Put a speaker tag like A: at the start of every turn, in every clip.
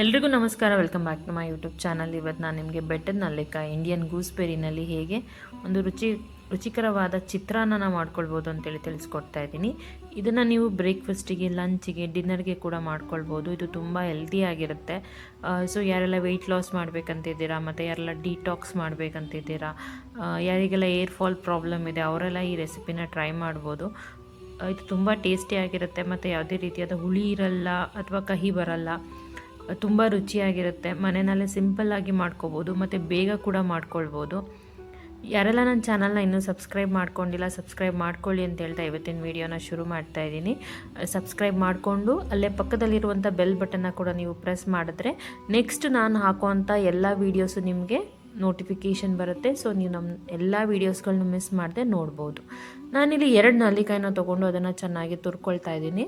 A: ಎಲ್ರಿಗೂ ನಮಸ್ಕಾರ, welcome back to my YouTube channel. ಇವತ್ತು ನಾನು ನಿಮಗೆ ಬೆಟ್ಟದ ನಲ್ಲಿಕ ಇಂಡಿಯನ್ ಗೂಸ್ಬೆರಿನಲ್ಲಿ ಹೇಗೆ ಒಂದು ರುಚಿ, ರುಚಿಕರವಾದ ಚಿತ್ರಾನ್ನ ಮಾಡ್ಕೊಳ್ಬೋದು ಅಂತೇಳಿ ತಿಳಿಸ್ಕೊಡ್ತಾ ಇದ್ದೀನಿ. ಇದನ್ನು ನೀವು ಬ್ರೇಕ್ಫಾಸ್ಟಿಗೆ ಲಂಚಿಗೆ ಡಿನ್ನರ್ಗೆ ಕೂಡ ಮಾಡ್ಕೊಳ್ಬೋದು. ಇದು ತುಂಬ ಹೆಲ್ದಿಯಾಗಿರುತ್ತೆ ಸೊ ಯಾರೆಲ್ಲ ವೆಯ್ಟ್ ಲಾಸ್ ಮಾಡಬೇಕಂತಿದ್ದೀರಾ, ಮತ್ತು ಯಾರೆಲ್ಲ ಡಿಟಾಕ್ಸ್ ಮಾಡಬೇಕಂತಿದ್ದೀರಾ ಯಾರಿಗೆಲ್ಲ ಏರ್ ಫಾಲ್ ಪ್ರಾಬ್ಲಮ್ ಇದೆ, ಅವರೆಲ್ಲ ಈ ರೆಸಿಪಿನ ಟ್ರೈ ಮಾಡ್ಬೋದು. ಇದು ತುಂಬ ಟೇಸ್ಟಿಯಾಗಿರುತ್ತೆ ಮತ್ತು ಯಾವುದೇ ರೀತಿಯಾದ ಹುಳಿ ಇರಲ್ಲ ಅಥವಾ ಕಹಿ ಬರಲ್ಲ. ತುಂಬ ರುಚಿಯಾಗಿರುತ್ತೆ. ಮನೆಯಲ್ಲೇ ಸಿಂಪಲ್ಲಾಗಿ ಮಾಡ್ಕೋಬೋದು, ಮತ್ತು ಬೇಗ ಕೂಡ ಮಾಡ್ಕೊಳ್ಬೋದು. ಯಾರೆಲ್ಲ ನನ್ನ ಚಾನಲ್ನ ಇನ್ನೂ ಸಬ್ಸ್ಕ್ರೈಬ್ ಮಾಡ್ಕೊಂಡಿಲ್ಲ, ಸಬ್ಸ್ಕ್ರೈಬ್ ಮಾಡ್ಕೊಳ್ಳಿ ಅಂತ ಹೇಳ್ತಾ ಇವತ್ತಿನ ವೀಡಿಯೋನ ಶುರು ಮಾಡ್ತಾ ಇದ್ದೀನಿ. ಸಬ್ಸ್ಕ್ರೈಬ್ ಮಾಡಿಕೊಂಡು, ಅಲ್ಲೇ ಪಕ್ಕದಲ್ಲಿರುವಂಥ ಬೆಲ್ ಬಟನ್ನ ಕೂಡ ನೀವು ಪ್ರೆಸ್ ಮಾಡಿದ್ರೆ ನೆಕ್ಸ್ಟ್ ನಾನು ಹಾಕುವಂಥ ಎಲ್ಲ ವೀಡಿಯೋಸು ನಿಮಗೆ ನೋಟಿಫಿಕೇಷನ್ ಬರುತ್ತೆ. ಸೊ, ನೀವು ನಮ್ಮ ಎಲ್ಲ ವೀಡಿಯೋಸ್ಗಳನ್ನ ಮಿಸ್ ಮಾಡದೆ ನೋಡ್ಬೋದು. ನಾನಿಲ್ಲಿ ಎರಡು ನಲ್ಲಿಕಾಯಿನ ತೊಗೊಂಡು ಅದನ್ನು ಚೆನ್ನಾಗಿ ತುರ್ಕೊಳ್ತಾ ಇದ್ದೀನಿ.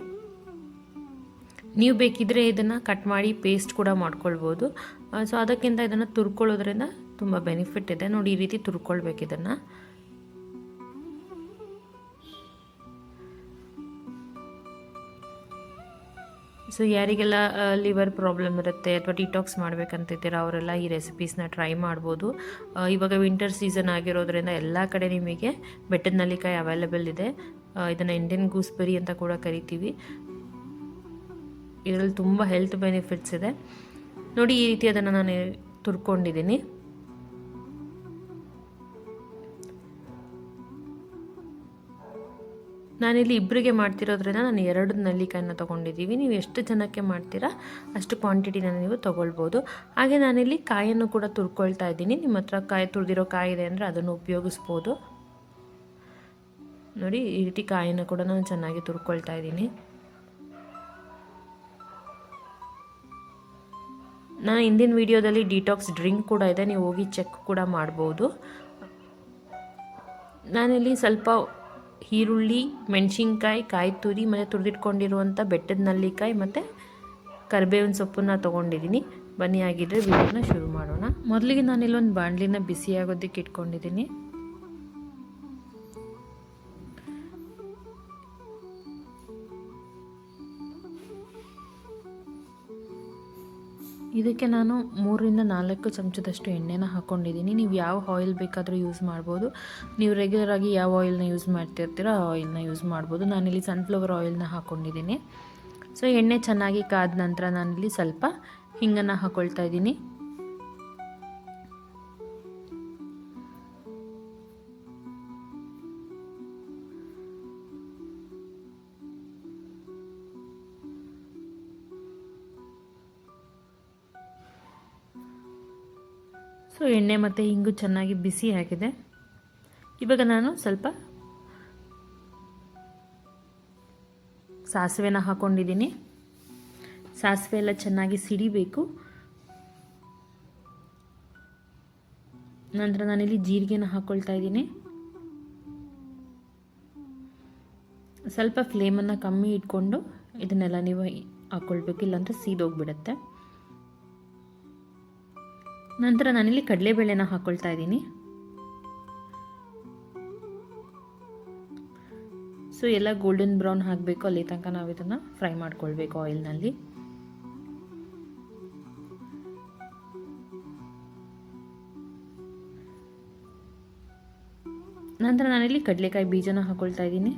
A: ನೀವು ಬೇಕಿದ್ದರೆ ಇದನ್ನು ಕಟ್ ಮಾಡಿ ಪೇಸ್ಟ್ ಕೂಡ ಮಾಡ್ಕೊಳ್ಬೋದು. ಸೊ ಅದಕ್ಕಿಂತ ಇದನ್ನು ತುರ್ಕೊಳ್ಳೋದ್ರಿಂದ ತುಂಬ ಬೆನಿಫಿಟ್ ಇದೆ. ನೋಡಿ, ಈ ರೀತಿ ತುರ್ಕೊಳ್ಬೇಕು ಇದನ್ನು. ಸೊ ಯಾರಿಗೆಲ್ಲ ಲಿವರ್ ಪ್ರಾಬ್ಲಮ್ ಇರುತ್ತೆ ಅಥವಾ ಡಿಟಾಕ್ಸ್ ಮಾಡಬೇಕಂತಿದ್ದೀರ, ಅವರೆಲ್ಲ ಈ ರೆಸಿಪೀಸ್ನ ಟ್ರೈ ಮಾಡ್ಬೋದು. ಇವಾಗ ವಿಂಟರ್ ಸೀಸನ್ ಆಗಿರೋದ್ರಿಂದ ಎಲ್ಲ ಕಡೆ ನಿಮಗೆ ಬೆಟ್ಟದ ನಲ್ಲಿಕಾಯಿ ಅವೈಲೇಬಲ್ ಇದೆ. ಇದನ್ನು ಇಂಡಿಯನ್ ಗೂಸ್ಬೆರಿ ಅಂತ ಕೂಡ ಕರಿತೀವಿ. ಇದರಲ್ಲಿ ತುಂಬ ಹೆಲ್ತ್ ಬೆನಿಫಿಟ್ಸ್ ಇದೆ. ನೋಡಿ ಈ ರೀತಿ ಅದನ್ನು ನಾನು ತುರ್ಕೊಂಡಿದ್ದೀನಿ. ನಾನಿಲ್ಲಿ ಇಬ್ಬರಿಗೆ ಮಾಡ್ತಿರೋದ್ರಿಂದ ನಾನು ಎರಡು ನಲ್ಲಿಕಾಯನ್ನು ತೊಗೊಂಡಿದ್ದೀವಿ. ನೀವು ಎಷ್ಟು ಜನಕ್ಕೆ ಮಾಡ್ತೀರಾ ಅಷ್ಟು ಕ್ವಾಂಟಿಟಿನ ನೀವು ತೊಗೊಳ್ಬೋದು. ಹಾಗೆ ನಾನಿಲ್ಲಿ ಕಾಯನ್ನು ಕೂಡ ತುರ್ಕೊಳ್ತಾ ಇದ್ದೀನಿ. ನಿಮ್ಮ ಹತ್ರ ಕಾಯಿ ತುರಿದಿರೋ ಕಾಯಿ ಇದೆ ಅಂದರೆ ಅದನ್ನು ಉಪಯೋಗಿಸ್ಬೋದು. ನೋಡಿ ಈ ರೀತಿ ಕಾಯನ್ನು ಕೂಡ ನಾನು ಚೆನ್ನಾಗಿ ತುರ್ಕೊಳ್ತಾ ಇದ್ದೀನಿ. ನಾನು ಹಿಂದಿನ ವೀಡಿಯೋದಲ್ಲಿ ಡಿಟಾಕ್ಸ್ ಡ್ರಿಂಕ್ ಕೂಡ ಇದೆ, ನೀವು ಹೋಗಿ ಚೆಕ್ ಕೂಡ ಮಾಡ್ಬೋದು. ನಾನಿಲ್ಲಿ ಸ್ವಲ್ಪ ಈರುಳ್ಳಿ, ಮೆಣಸಿನ್ಕಾಯಿ, ಕಾಯಿ ತುರಿ, ಮತ್ತು ತುರಿದಿಟ್ಕೊಂಡಿರುವಂಥ ಬೆಟ್ಟದ ನಲ್ಲಿಕಾಯಿ, ಮತ್ತು ಕರಿಬೇವಿನ ಸೊಪ್ಪನ್ನ ತೊಗೊಂಡಿದ್ದೀನಿ. ಬನ್ನಿ ಆಗಿದ್ದರೆ ವಿಡಿಯೋನ ಶುರು ಮಾಡೋಣ. ಮೊದಲಿಗೆ ನಾನಿಲ್ಲೊಂದು ಬಾಣಲಿನ ಬಿಸಿಯಾಗೋದಕ್ಕೆ ಇಟ್ಕೊಂಡಿದ್ದೀನಿ. ಇದಕ್ಕೆ ನಾನು ಮೂರರಿಂದ ನಾಲ್ಕು ಚಮಚದಷ್ಟು ಎಣ್ಣೆನ ಹಾಕ್ಕೊಂಡಿದ್ದೀನಿ ನೀವು ಯಾವ ಆಯಿಲ್ ಬೇಕಾದರೂ ಯೂಸ್ ಮಾಡ್ಬೋದು. ನೀವು ರೆಗ್ಯುಲರಾಗಿ ಯಾವ ಆಯಿಲ್ನ ಯೂಸ್ ಮಾಡ್ತಿರ್ತೀರೋ ಆ ಆಯಿಲ್ನ ಯೂಸ್ ಮಾಡ್ಬೋದು. ನಾನಿಲ್ಲಿ ಸನ್ಫ್ಲವರ್ ಆಯಿಲ್ನ ಹಾಕ್ಕೊಂಡಿದ್ದೀನಿ ಸೊ ಎಣ್ಣೆ ಚೆನ್ನಾಗಿ ಕಾದ ನಂತರ ನಾನಿಲ್ಲಿ ಸ್ವಲ್ಪ ಹಿಂಗನ್ನು ಹಾಕ್ಕೊಳ್ತಾ ಇದ್ದೀನಿ. ಎಣ್ಣೆ ಮತ್ತು ಹಿಂಗು ಚೆನ್ನಾಗಿ ಬಿಸಿ ಆಗಿದೆ ಇವಾಗ ನಾನು ಸ್ವಲ್ಪ ಸಾಸಿವೆನ ಹಾಕ್ಕೊಂಡಿದ್ದೀನಿ ಸಾಸಿವೆ ಎಲ್ಲ ಚೆನ್ನಾಗಿ ಸಿಡಿಬೇಕು. ನಂತರ ನಾನಿಲ್ಲಿ ಜೀರಿಗೆನ ಹಾಕ್ಕೊಳ್ತಾ ಇದ್ದೀನಿ. ಸ್ವಲ್ಪ ಫ್ಲೇಮನ್ನು ಕಮ್ಮಿ ಇಟ್ಕೊಂಡು ಇದನ್ನೆಲ್ಲ ನೀವು ಹಾಕ್ಕೊಳ್ಬೇಕು ಇಲ್ಲಾಂದರೆ ಸೀದೋಗ್ಬಿಡುತ್ತೆ. ನಂತರ ನಾನಿಲ್ಲಿ ಕಡಲೆಬೇಳೆನ ಹಾಕ್ಕೊಳ್ತಾ ಇದ್ದೀನಿ. ಸೊ ಎಲ್ಲ ಗೋಲ್ಡನ್ ಬ್ರೌನ್ ಹಾಕಬೇಕು, ಅಲ್ಲಿ ತನಕ ನಾವು ಇದನ್ನು ಫ್ರೈ ಮಾಡ್ಕೊಳ್ಬೇಕು ಆಯಿಲ್ನಲ್ಲಿ ನಂತರ ನಾನಿಲ್ಲಿ ಕಡಲೆಕಾಯಿ ಬೀಜನ ಹಾಕ್ಕೊಳ್ತಾ ಇದ್ದೀನಿ.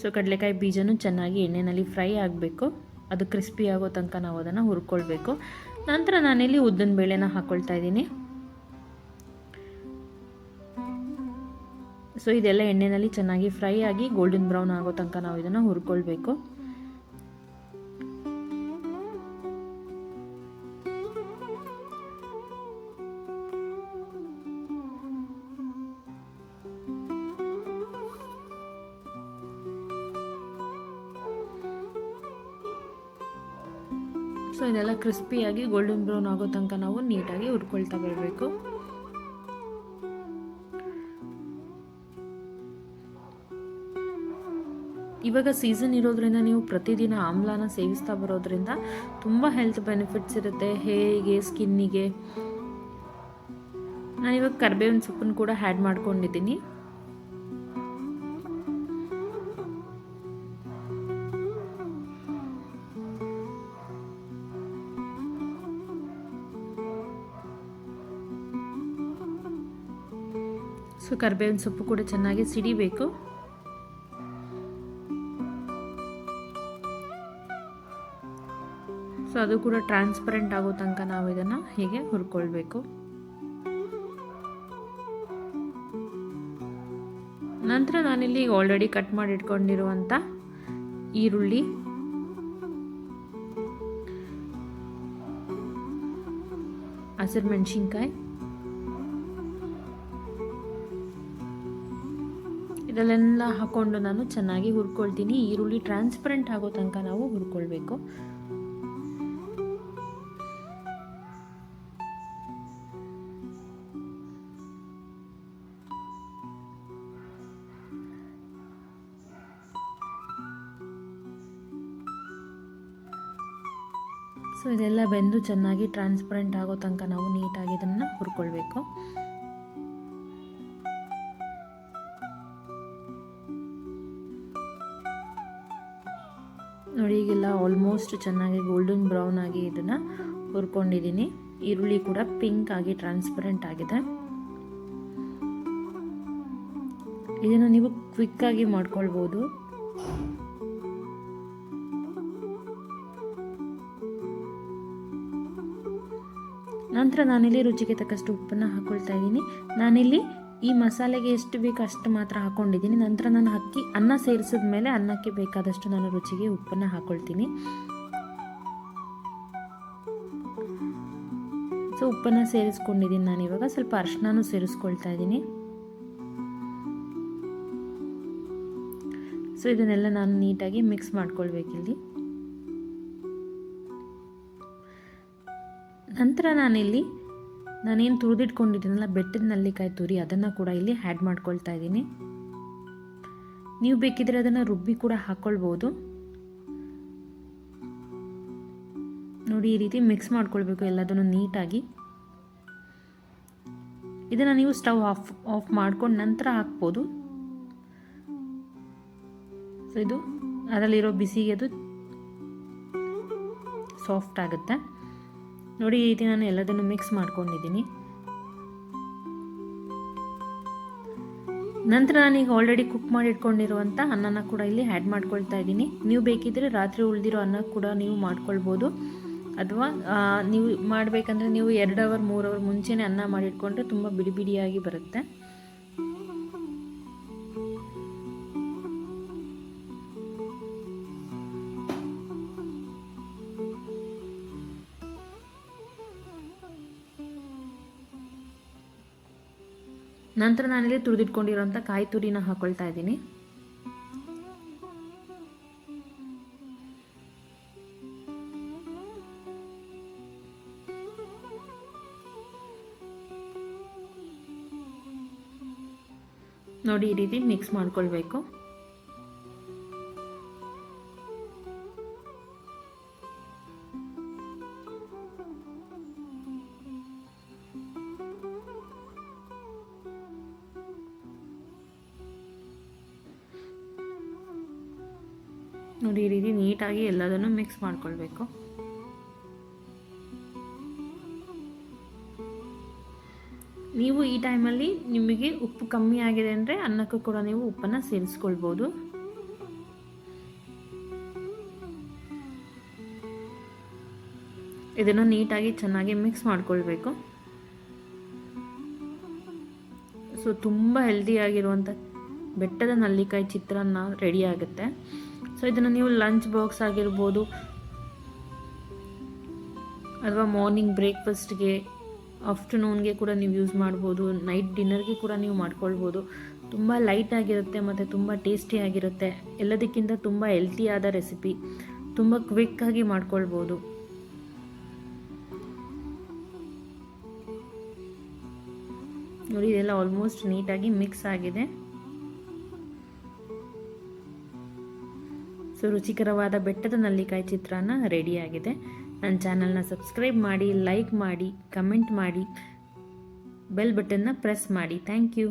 A: ಸೊ ಕಡಲೆಕಾಯಿ ಬೀಜನೂ ಚೆನ್ನಾಗಿ ಎಣ್ಣೆಯಲ್ಲಿ ಫ್ರೈ ಆಗಬೇಕು. ಅದು ಕ್ರಿಸ್ಪಿ ಆಗೋ ತನಕ ನಾವು ಅದನ್ನು ಹುರ್ಕೊಳ್ಬೇಕು. ನಂತರ ನಾನಿಲ್ಲಿ ಉದ್ದಿನ ಬೇಳೆನ ಹಾಕ್ಕೊಳ್ತಾ ಇದ್ದೀನಿ. ಸೊ ಇದೆಲ್ಲ ಎಣ್ಣೆಯಲ್ಲಿ ಚೆನ್ನಾಗಿ ಫ್ರೈ ಆಗಿ ಗೋಲ್ಡನ್ ಬ್ರೌನ್ ಆಗೋ ತನಕ ನಾವು ಇದನ್ನು ಹುರ್ಕೊಳ್ಬೇಕು. ಸೊ, ಇದೆಲ್ಲ ಕ್ರಿಸ್ಪಿಯಾಗಿ ಗೋಲ್ಡನ್ ಬ್ರೌನ್ ಆಗೋ ತನಕ ನಾವು ನೀಟಾಗಿ ಹುರ್ಕೊಳ್ತಾ ಬರಬೇಕು. ಇವಾಗ ಸೀಸನ್ ಇರೋದ್ರಿಂದ ನೀವು ಪ್ರತಿದಿನ ಆಮ್ಲಾನ ಸೇವಿಸ್ತಾ ಬರೋದ್ರಿಂದ ತುಂಬ ಹೆಲ್ತ್ ಬೆನಿಫಿಟ್ಸ್ ಇರುತ್ತೆ. ಹೇರಿಗೆ ಸ್ಕಿನ್ನಿಗೆ ನಾನಿವಾಗ ಕರ್ಬೇವಿನ ಸೊಪ್ಪನ್ನು ಕೂಡ ಹ್ಯಾಡ್ ಮಾಡ್ಕೊಂಡಿದ್ದೀನಿ. ಸೊ ಕರಿಬೇವಿನ ಸೊಪ್ಪು ಕೂಡ ಚೆನ್ನಾಗಿ ಸಿಡಿಬೇಕು. ಸೊ ಅದು ಕೂಡ ಟ್ರಾನ್ಸ್ಪರೆಂಟ್ ಆಗೋ ತನಕ ನಾವು ಇದನ್ನು ಹೀಗೆ ಹುರ್ಕೊಳ್ಬೇಕು. ನಂತರ ನಾನಿಲ್ಲಿ ಆಲ್ರೆಡಿ ಕಟ್ ಮಾಡಿ ಇಟ್ಕೊಂಡಿರುವಂಥ ಈರುಳ್ಳಿ. ಹಸಿರು ಮೆಣಸಿನ್ಕಾಯಿ. ಇದರಲ್ಲೆಲ್ಲ ಹಾಕ್ಕೊಂಡು ನಾನು ಚೆನ್ನಾಗಿ ಹುರ್ಕೊಳ್ತೀನಿ. ಈರುಳ್ಳಿ ಟ್ರಾನ್ಸ್ಪರೆಂಟ್ ಆಗೋ ತನಕ ನಾವು ಹುರ್ಕೊಳ್ಬೇಕು. ಸೊ ಇದೆಲ್ಲ ಬೆಂದು ಚೆನ್ನಾಗಿ ಟ್ರಾನ್ಸ್ಪರೆಂಟ್ ಆಗೋ ತನಕ ನಾವು ನೀಟಾಗಿ ಇದನ್ನು ಹುರ್ಕೊಳ್ಬೇಕು. ನೋಡಿ, ಈಗೆಲ್ಲ ಆಲ್ಮೋಸ್ಟ್ ಚೆನ್ನಾಗಿ ಗೋಲ್ಡನ್ ಬ್ರೌನ್ ಆಗಿ ಇದನ್ನು ಹುರ್ಕೊಂಡಿದ್ದೀನಿ. ಈರುಳ್ಳಿ ಕೂಡ ಪಿಂಕ್ ಆಗಿ ಟ್ರಾನ್ಸ್ಪರೆಂಟ್ ಆಗಿದೆ. ಇದನ್ನು ನೀವು ಕ್ವಿಕ್ಕಾಗಿ ಮಾಡ್ಕೊಳ್ಬೋದು. ನಂತರ ನಾನಿಲ್ಲಿ ರುಚಿಗೆ ತಕ್ಕಷ್ಟು ಉಪ್ಪನ್ನು ಹಾಕ್ಕೊಳ್ತಾ ಇದ್ದೀನಿ. ನಾನಿಲ್ಲಿ ಈ ಮಸಾಲೆಗೆ ಎಷ್ಟು ಬೇಕು ಅಷ್ಟು ಮಾತ್ರ ಹಾಕ್ಕೊಂಡಿದ್ದೀನಿ ನಂತರ ನಾನು ಅಕ್ಕಿ, ಅನ್ನ ಸೇರಿಸಿದ ಮೇಲೆ ಅನ್ನಕ್ಕೆ ಬೇಕಾದಷ್ಟು ನಾನು ರುಚಿಗೆ ಉಪ್ಪನ್ನು ಹಾಕ್ಕೊಳ್ತೀನಿ ಸೊ, ಉಪ್ಪನ್ನು ಸೇರಿಸ್ಕೊಂಡಿದ್ದೀನಿ ನಾನು ಇವಾಗ. ಸ್ವಲ್ಪ ಅರ್ಶಿನೂ ಸೇರಿಸ್ಕೊಳ್ತಾ ಇದ್ದೀನಿ. ಸೊ, ಇದನ್ನೆಲ್ಲ ನಾನು ನೀಟಾಗಿ ಮಿಕ್ಸ್ ಮಾಡ್ಕೊಳ್ಬೇಕಿಲ್ಲಿ. ನಂತರ ನಾನಿಲ್ಲಿ ನಾನೇನು ತುಳಿದಿಟ್ಕೊಂಡಿದ್ದೀನಲ್ಲ ಬೆಟ್ಟದ ನಲ್ಲಿಕಾಯಿ ತುರಿ, ಅದನ್ನು ಕೂಡ ಇಲ್ಲಿ ಆ್ಯಡ್ ಮಾಡ್ಕೊಳ್ತಾ ಇದ್ದೀನಿ. ನೀವು ಬೇಕಿದ್ರೆ ಅದನ್ನು ರುಬ್ಬಿ ಕೂಡ ಹಾಕ್ಕೊಳ್ಬೋದು ನೋಡಿ, ಈ ರೀತಿ ಮಿಕ್ಸ್ ಮಾಡ್ಕೊಳ್ಬೇಕು ಎಲ್ಲದನ್ನು ನೀಟಾಗಿ. ಇದನ್ನು ನೀವು ಸ್ಟವ್ ಆಫ್ ಆಫ್ ಮಾಡ್ಕೊಂಡು ನಂತರ ಹಾಕ್ಬೋದು. ಸೊ ಇದು ಅದರಲ್ಲಿರೋ ಬಿಸಿಗೆ ಅದು ಸಾಫ್ಟ್ ಆಗುತ್ತೆ. ನೋಡಿ, ಈ ನಾನು ಎಲ್ಲದನ್ನು ಮಿಕ್ಸ್ ಮಾಡ್ಕೊಂಡಿದ್ದೀನಿ. ನಂತರ ನಾನೀಗ ಆಲ್ರೆಡಿ ಕುಕ್ ಮಾಡಿ ಇಟ್ಕೊಂಡಿರುವಂಥ ಅನ್ನನ ಕೂಡ ಇಲ್ಲಿ ಆ್ಯಡ್ ಮಾಡ್ಕೊಳ್ತಾ ಇದ್ದೀನಿ. ನೀವು ಬೇಕಿದ್ದರೆ ರಾತ್ರಿ ಉಳಿದಿರೋ ಅನ್ನ ಕೂಡ ನೀವು ಮಾಡ್ಕೊಳ್ಬೋದು. ಅಥವಾ ನೀವು ಮಾಡಬೇಕಂದ್ರೆ ನೀವು ಎರಡು ಅವರ್ ಮೂರು ಅವರ್ ಮುಂಚೆನೇ ಅನ್ನ ಮಾಡಿಟ್ಕೊಂಡ್ರೆ ತುಂಬ ಬಿಡಿ ಬಿಡಿಯಾಗಿ ಬರುತ್ತೆ. ನಂತರ ನಾನಿಲ್ಲಿ ತುರಿದಿಟ್ಕೊಂಡಿರೋಂಥ ಕಾಯಿ ತುರಿನ ಹಾಕೊಳ್ತಾ ಇದ್ದೀನಿ. ನೋಡಿ ಈ ರೀತಿ ಮಿಕ್ಸ್ ಮಾಡ್ಕೊಳ್ಬೇಕು. ನೋಡಿ, ಈ ರೀತಿ ನೀಟಾಗಿ ಎಲ್ಲದನ್ನು ಮಿಕ್ಸ್ ಮಾಡ್ಕೊಳ್ಬೇಕು. ನೀವು ಈ ಟೈಮಲ್ಲಿ ನಿಮಗೆ ಉಪ್ಪು ಕಮ್ಮಿ ಆಗಿದೆ ಅಂದರೆ ಅನ್ನಕ್ಕೂ ಕೂಡ ನೀವು ಉಪ್ಪನ್ನು ಸೇರಿಸ್ಕೊಳ್ಬೋದು. ಇದನ್ನು ನೀಟಾಗಿ ಚೆನ್ನಾಗಿ ಮಿಕ್ಸ್ ಮಾಡ್ಕೊಳ್ಬೇಕು. ಸೊ ತುಂಬ ಹೆಲ್ದಿಯಾಗಿರುವಂಥ ಬೆಟ್ಟದ ನಲ್ಲಿಕಾಯಿ ಚಿತ್ರಾನ್ನ ರೆಡಿ ಆಗುತ್ತೆ. ಸೊ ಇದನ್ನು ನೀವು ಲಂಚ್ ಬಾಕ್ಸ್ ಆಗಿರ್ಬೋದು ಅಥವಾ ಮಾರ್ನಿಂಗ್ ಬ್ರೇಕ್ಫಾಸ್ಟ್ಗೆ ಆಫ್ಟರ್ನೂನ್ಗೆ ಕೂಡ ನೀವು ಯೂಸ್ ಮಾಡ್ಬೋದು. ನೈಟ್ ಡಿನ್ನರ್ಗೆ ಕೂಡ ನೀವು ಮಾಡ್ಕೊಳ್ಬೋದು. ತುಂಬ ಲೈಟ್ ಆಗಿರುತ್ತೆ ಮತ್ತು ತುಂಬ ಟೇಸ್ಟಿ ಆಗಿರುತ್ತೆ. ಎಲ್ಲದಕ್ಕಿಂತ ತುಂಬ ಹೆಲ್ತಿಯಾದ ರೆಸಿಪಿ ತುಂಬ ಕ್ವಿಕ್ಕಾಗಿ ಮಾಡ್ಕೊಳ್ಬೋದು. ನೋಡಿ, ಇದೆಲ್ಲ ಆಲ್ಮೋಸ್ಟ್ ನೀಟಾಗಿ ಮಿಕ್ಸ್ ಆಗಿದೆ. ಸೊ ರುಚಿಕರವಾದ ಬೆಟ್ಟದ ನಲ್ಲಿಕಾಯಿ ಚಿತ್ರಾನ್ನ ರೆಡಿಯಾಗಿದೆ. ನನ್ನ ಚಾನಲ್ನ ಸಬ್ಸ್ಕ್ರೈಬ್ ಮಾಡಿ, ಲೈಕ್ ಮಾಡಿ, ಕಮೆಂಟ್ ಮಾಡಿ, ಬೆಲ್ ಬಟನ್ನ ಪ್ರೆಸ್ ಮಾಡಿ. Thank you.